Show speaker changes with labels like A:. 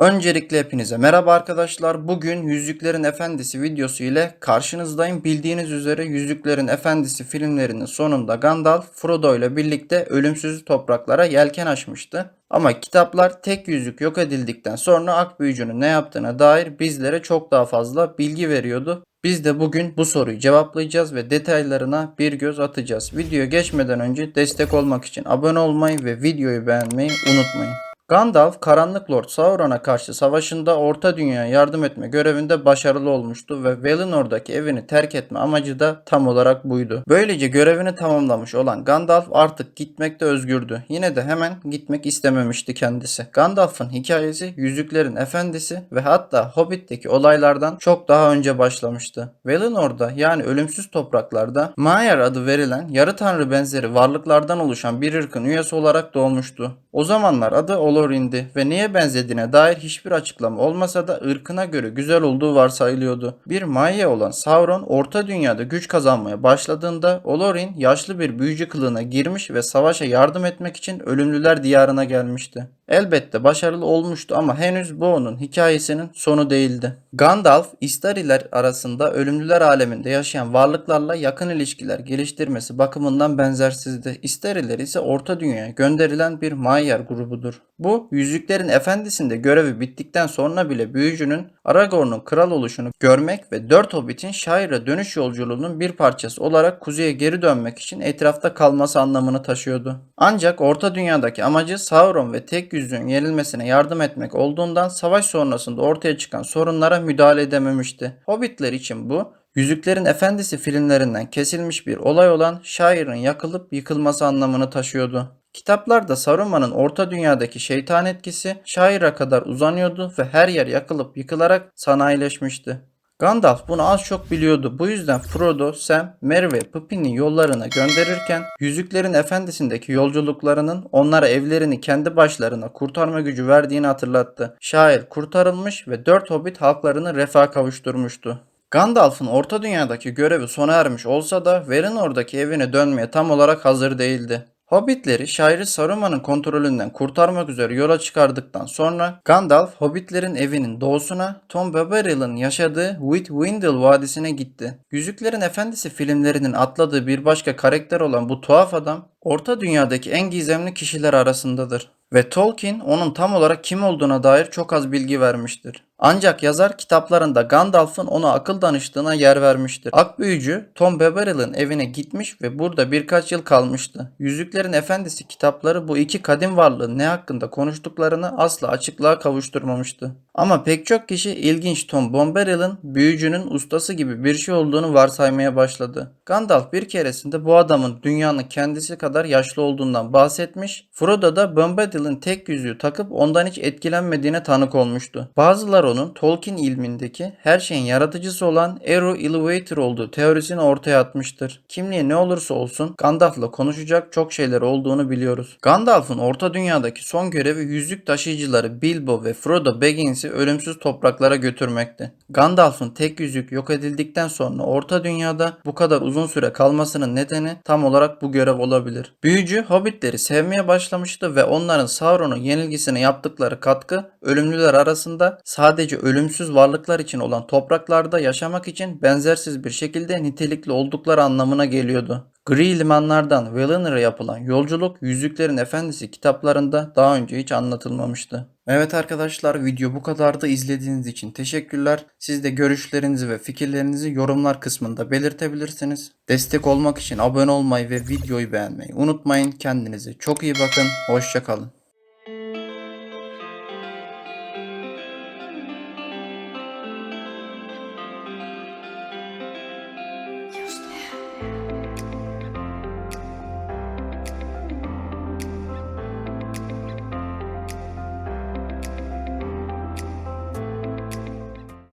A: Öncelikle hepinize merhaba arkadaşlar. Bugün Yüzüklerin Efendisi videosu ile karşınızdayım. Bildiğiniz üzere Yüzüklerin Efendisi filmlerinin sonunda Gandalf Frodo ile birlikte ölümsüz topraklara yelken açmıştı. Ama kitaplar tek yüzük yok edildikten sonra Akbüyücü'nün ne yaptığına dair bizlere çok daha fazla bilgi veriyordu. Biz de bugün bu soruyu cevaplayacağız ve detaylarına bir göz atacağız. Videoya geçmeden önce destek olmak için abone olmayı ve videoyu beğenmeyi unutmayın. Gandalf, Karanlık Lord Sauron'a karşı savaşında Orta Dünya'ya yardım etme görevinde başarılı olmuştu ve Velinor'daki evini terk etme amacı da tam olarak buydu. Böylece görevini tamamlamış olan Gandalf artık gitmekte özgürdü. Yine de hemen gitmek istememişti kendisi. Gandalf'ın hikayesi Yüzüklerin Efendisi ve hatta Hobbit'teki olaylardan çok daha önce başlamıştı. Velinor'da yani ölümsüz topraklarda Maiar adı verilen yarı tanrı benzeri varlıklardan oluşan bir ırkın üyesi olarak doğmuştu. O zamanlar adı Olorin'di ve neye benzediğine dair hiçbir açıklama olmasa da ırkına göre güzel olduğu varsayılıyordu. Bir Maya olan Sauron Orta Dünya'da güç kazanmaya başladığında Olorin yaşlı bir büyücü kılığına girmiş ve savaşa yardım etmek için ölümlüler diyarına gelmişti. Elbette başarılı olmuştu ama henüz bu hikayesinin sonu değildi. Gandalf, Istariler arasında ölümlüler aleminde yaşayan varlıklarla yakın ilişkiler geliştirmesi bakımından benzersizdi. Istariler ise Orta Dünya'ya gönderilen bir Maiar grubudur. Bu, Yüzüklerin Efendisi'nde görevi bittikten sonra bile büyücünün Aragorn'un kral oluşunu görmek ve dört hobbitin Shire'a dönüş yolculuğunun bir parçası olarak kuzeye geri dönmek için etrafta kalması anlamını taşıyordu. Ancak Orta Dünya'daki amacı Sauron ve tek yüzüğün yenilmesine yardım etmek olduğundan savaş sonrasında ortaya çıkan sorunlara müdahale edememişti. Hobbitler için bu Yüzüklerin Efendisi filmlerinden kesilmiş bir olay olan Shire'ın yakılıp yıkılması anlamını taşıyordu. Kitaplarda Saruman'ın Orta Dünya'daki şeytan etkisi Shire'a kadar uzanıyordu ve her yer yakılıp yıkılarak sanayileşmişti. Gandalf bunu az çok biliyordu. Bu yüzden Frodo, Sam, Merry ve Pippin'i yollarına gönderirken Yüzüklerin Efendisi'ndeki yolculuklarının onlara evlerini kendi başlarına kurtarma gücü verdiğini hatırlattı. Şair kurtarılmış ve dört hobbit halklarını refaha kavuşturmuştu. Gandalf'ın Orta Dünya'daki görevi sona ermiş olsa da Velinor'daki evine dönmeye tam olarak hazır değildi. Hobbitleri şairi Saruman'ın kontrolünden kurtarmak üzere yola çıkardıktan sonra Gandalf Hobbitlerin evinin doğusuna Tom Bombadil'in yaşadığı Whitwindle Vadisi'ne gitti. Yüzüklerin Efendisi filmlerinin atladığı bir başka karakter olan bu tuhaf adam Orta Dünya'daki en gizemli kişiler arasındadır ve Tolkien onun tam olarak kim olduğuna dair çok az bilgi vermiştir. Ancak yazar kitaplarında Gandalf'ın ona akıl danıştığına yer vermiştir. Akbüyücü Tom Bombadil'in evine gitmiş ve burada birkaç yıl kalmıştı. Yüzüklerin Efendisi kitapları bu iki kadim varlığın ne hakkında konuştuklarını asla açıklığa kavuşturmamıştı. Ama pek çok kişi ilginç Tom Bombadil'in büyücünün ustası gibi bir şey olduğunu varsaymaya başladı. Gandalf bir keresinde bu adamın dünyanın kendisi kadar yaşlı olduğundan bahsetmiş. Frodo da Bombadil'in tek yüzüğü takıp ondan hiç etkilenmediğine tanık olmuştu. Bazıları onun Tolkien ilmindeki her şeyin yaratıcısı olan Eru Illuvator olduğu teorisini ortaya atmıştır. Kimliği ne olursa olsun Gandalf'la konuşacak çok şeyler olduğunu biliyoruz. Gandalf'ın Orta Dünya'daki son görevi yüzük taşıyıcıları Bilbo ve Frodo Baggins'i ölümsüz topraklara götürmekti. Gandalf'ın tek yüzük yok edildikten sonra Orta Dünya'da bu kadar uzun süre kalmasının nedeni tam olarak bu görev olabilir. Büyücü Hobbitleri sevmeye başlamıştı ve onların Sauron'un yenilgisine yaptıkları katkı ölümlüler arasında sadece ölümsüz varlıklar için olan topraklarda yaşamak için benzersiz bir şekilde nitelikli oldukları anlamına geliyordu. Gri limanlardan Valinor'a yapılan yolculuk Yüzüklerin Efendisi kitaplarında daha önce hiç anlatılmamıştı. Evet arkadaşlar video bu kadardı. İzlediğiniz için teşekkürler. Siz de görüşlerinizi ve fikirlerinizi yorumlar kısmında belirtebilirsiniz. Destek olmak için abone olmayı ve videoyu beğenmeyi unutmayın. Kendinize çok iyi bakın. Hoşçakalın.